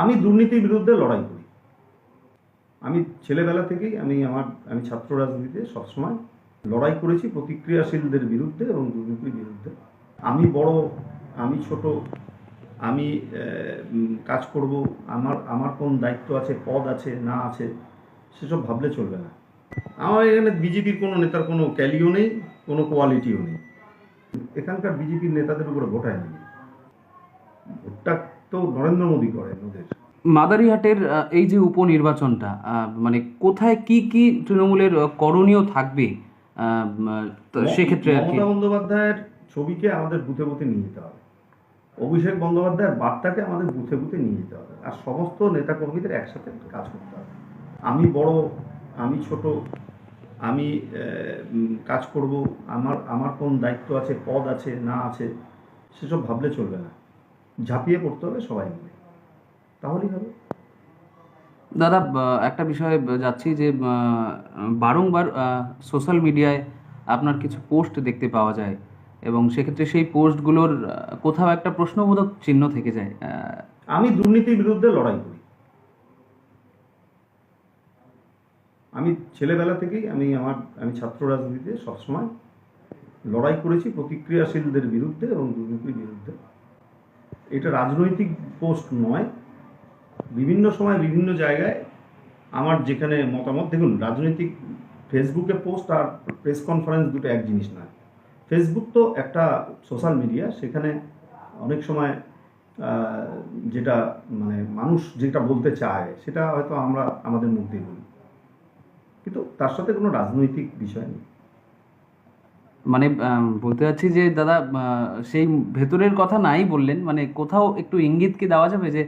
আমি দুর্নীতির বিরুদ্ধে লড়াই করি। আমি ছেলেবেলা থেকেই আমি আমার, আমি ছাত্র রাজনীতিতে সবসময় লড়াই করেছি প্রতিক্রিয়াশীলদের বিরুদ্ধে এবং দুর্নীতির বিরুদ্ধে। আমি বড়, আমি ছোট, আমি কাজ করব, আমার আমার কোন দায়িত্ব আছে, পদ আছে, না আছে, সেসব ভাবলে চলবে না। আমার এখানে বিজেপির কোনো নেতার কোনো ক্যালিও নেই, কোনো কোয়ালিটিও নেই। এখানকার বিজেপির নেতাদের উপরে ভোটায় নেই ভোটটা তো নরেন্দ্র মোদী করেন ওদের। মাদারিহাটের এই যে উপনির্বাচনটা মানে কোথায় কি কি তৃণমূলের করণীয় থাকবে সেক্ষেত্রে মমতা বন্দ্যোপাধ্যায়ের ছবিকে আমাদের বুথে বুথে নিয়ে যেতে হবে। অভিষেক বন্দ্যোপাধ্যায়ের বার্তাকে আমাদের বুথে বুথে নিয়ে যেতে হবে। আর সমস্ত নেতাকর্মীদের একসাথে কাজ করতে হবে। আমি বড় আমি ছোট আমি কাজ করব আমার আমার কোন দায়িত্ব আছে পদ আছে না আছে সেসব ভাবলে চলবে না। ঝাঁপিয়ে পড়তে হবে সবাই মিলে। তাহলেই হবে। দাদা একটা বিষয়ে যাচ্ছি যে বারংবার সোশ্যাল মিডিয়ায় আপনার কিছু পোস্ট দেখতে পাওয়া যায় এবং সেক্ষেত্রে সেই পোস্টগুলোর কোথাও একটা প্রশ্নবোধক চিহ্ন থেকে যায়। আমি দুর্নীতির বিরুদ্ধে লড়াই করি। আমি ছেলেবেলা থেকেই আমি আমার আমি ছাত্র রাজনীতিতে সবসময় লড়াই করেছি প্রতিক্রিয়াশীলদের বিরুদ্ধে এবং দুর্নীতির বিরুদ্ধে। এটা রাজনৈতিক পোস্ট নয়। বিভিন্ন সময় বিভিন্ন জায়গায় আমার যেখানে মতামত, দেখুন, রাজনৈতিক ফেসবুকে পোস্ট আর প্রেস কনফারেন্স দুটো এক জিনিস নয়। ফেসবুক তো একটা সোশ্যাল মিডিয়া সেখানে অনেক সময় যেটা মানে মানুষ যেটা বলতে চায়, সেটা হয়তো আমরা আমাদের মুখ দিয়ে বলি। কিন্তু তার সাথে কোনো রাজনৈতিক বিষয় নেই। মানে বলতে চাচ্ছি যে দাদা সেই ভেতরের কথা নাই বললেন মানে কোথাও একটু ইঙ্গিত কি দেওয়া যাবে যে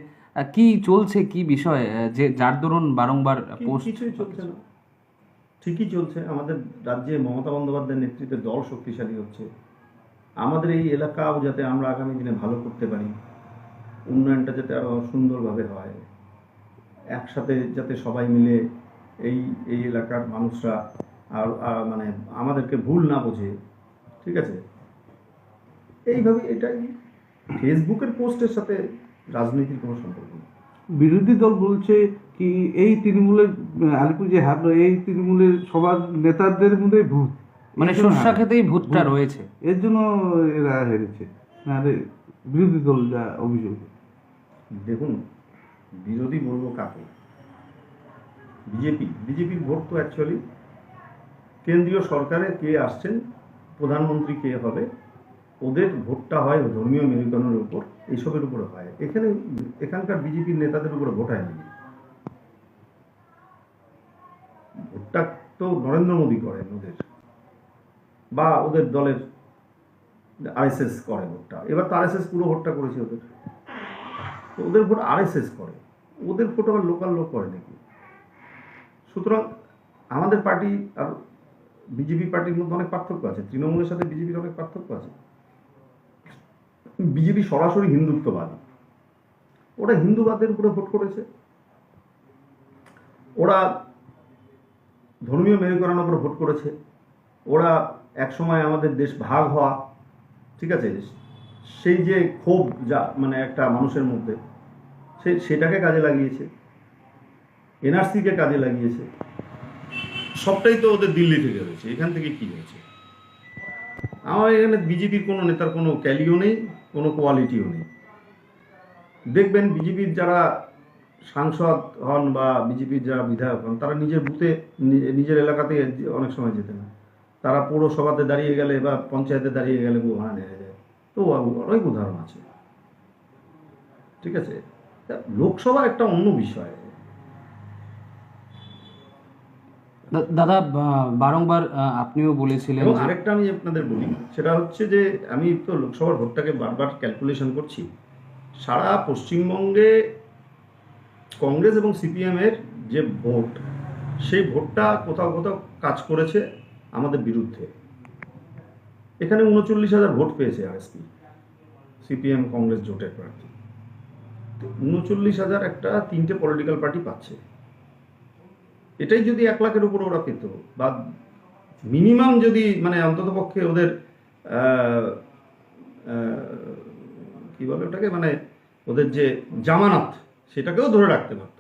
কি চলছে কি বিষয় যে যার দরুন বারংবার পোস্ট কিছুই চলছে না। ঠিকই চলছে আমাদের রাজ্যে মমতা বন্দ্যোপাধ্যায়ের নেতৃত্বে দল শক্তিশালী হচ্ছে। আমাদের এই এলাকাও যাতে আমরা আগামী দিনে ভালো করতে পারি উন্নয়নটা যাতে আরও সুন্দরভাবে হয় একসাথে যাতে সবাই মিলে এই এই এলাকার মানুষরা আর মানে আমাদেরকে ভুল না বোঝে ঠিক আছে? এইভাবে এটাই ফেসবুকের পোস্টের সাথে রাজনীতির কোনো সম্পর্ক নেই। বিরোধী দল বলছে কি এই তৃণমূলের আলিপুর যে হারলো এই তৃণমূলের সবার নেতাদের মধ্যে ভূত। মানে এর শস্যা খেতেই ভূতটা রয়েছে। এর জন্য এরা হেরেছে। নাহলে বিরোধী দল যা অভিযোগ। দেখুন বিরোধী বলব কাকে? বিজেপি। বিজেপির ভোট তো অ্যাকচুয়ালি কেন্দ্রীয় সরকারে কে আসছেন প্রধানমন্ত্রী কে হবে? ওদের ভোটটা হয় ধর্মীয় মেরুকরণের উপর এইসবের উপরে হয়। এখানে এখানকার বিজেপির নেতাদের উপরে ভোট হয়নি। ভোটটা তো নরেন্দ্র মোদী করেন ওদের। বা ওদের দলের আরএসএস করে ভোটটা। এবার তো আরএসএস পুরো ভোটটা করেছে ওদের। তো ওদের ভোট আরএসএস করে। ওদের ভোট আবার লোকাল লোক করে নাকি? সুতরাং আমাদের পার্টি আর বিজেপি পার্টির মধ্যে অনেক পার্থক্য আছে, তৃণমূলের সাথে বিজেপির অনেক পার্থক্য আছে। বিজেপি সরাসরি হিন্দুত্ববাদ। ওরা হিন্দুবাদের উপরে ভোট করেছে। ওরা ধর্মীয় মেরুকরণের উপরে ভোট করেছে। ওরা একসময় আমাদের দেশ ভাগ হওয়া, ঠিক আছে, সেই যে ক্ষোভ যা মানে একটা মানুষের মধ্যে, সে, সেটাকে কাজে লাগিয়েছে। এনআরসিকে কাজে লাগিয়েছে। সবটাই তো ওদের দিল্লি থেকে হয়েছে। এখান থেকে কি হয়েছে? আমার এখানে বিজেপির কোনো নেতার কোনো ক্যালিও নেই, কোনো কোয়ালিটিও নেই। দেখবেন বিজেপির যারা সাংসদ হন বা বিজেপির যারা বিধায়ক হন, তারা নিজের বুথে নিজের এলাকাতে অনেক সময় যেতে না তারা পৌরসভাতে দাঁড়িয়ে গেলে বা পঞ্চায়েতে দাঁড়িয়ে গেলে ভাড়া নেড়ে যায়। তো অনেক উদাহরণ আছে। ঠিক আছে? লোকসভা একটা অন্য বিষয়। দাদা বারংবার আপনিও বলেছিলেন এবং আরেকটা আমি আপনাদের বলি সেটা হচ্ছে যে আমি তো লোকসভার ভোটটাকে বারবার ক্যালকুলেশন করছি। সারা পশ্চিমবঙ্গে কংগ্রেস এবং সিপিএম এর যে ভোট সেই ভোটটা কোথাও কোথাও কাজ করেছে আমাদের বিরুদ্ধে। এখানে উনচল্লিশ হাজার ভোট পেয়েছে আরএসপি সিপিএম কংগ্রেস জোটের প্রার্থী। উনচল্লিশ হাজার একটা তিনটে পলিটিক্যাল পার্টি পাচ্ছে। এটাই যদি এক লাখের উপর ওরা পেত, বা মিনিমাম যদি মানে অন্তত পক্ষে ওদের কি বলে ওটাকে মানে ওদের যে জামানত, সেটাকেও ধরে রাখতে পারতো।